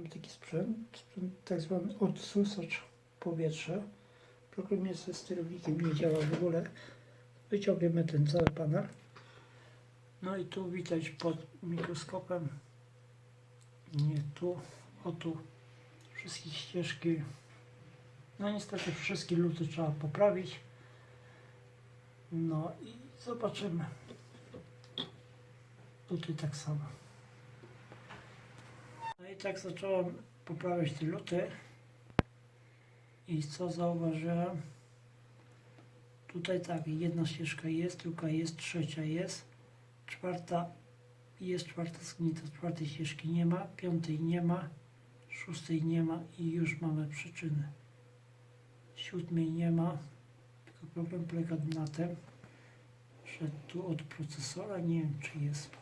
Mamy taki sprzęt, tak zwany odsusacz powietrza. Program jest ze sterownikiem, nie działa w ogóle. Wyciągniemy ten cały panel. No i tu widać pod mikroskopem, nie tu, o tu, wszystkie ścieżki. No niestety wszystkie luty trzeba poprawić. No i zobaczymy. Tutaj tak samo. No i tak zacząłem poprawiać te luty. I co zauważyłem? Tutaj tak, jedna ścieżka jest, druga jest, trzecia jest, czwarta jest, czwarta zgnita, czwartej ścieżki nie ma, piątej nie ma, szóstej nie ma i już mamy przyczyny. Siódmej nie ma, tylko problem polega na tym, że tu od procesora nie wiem czy jest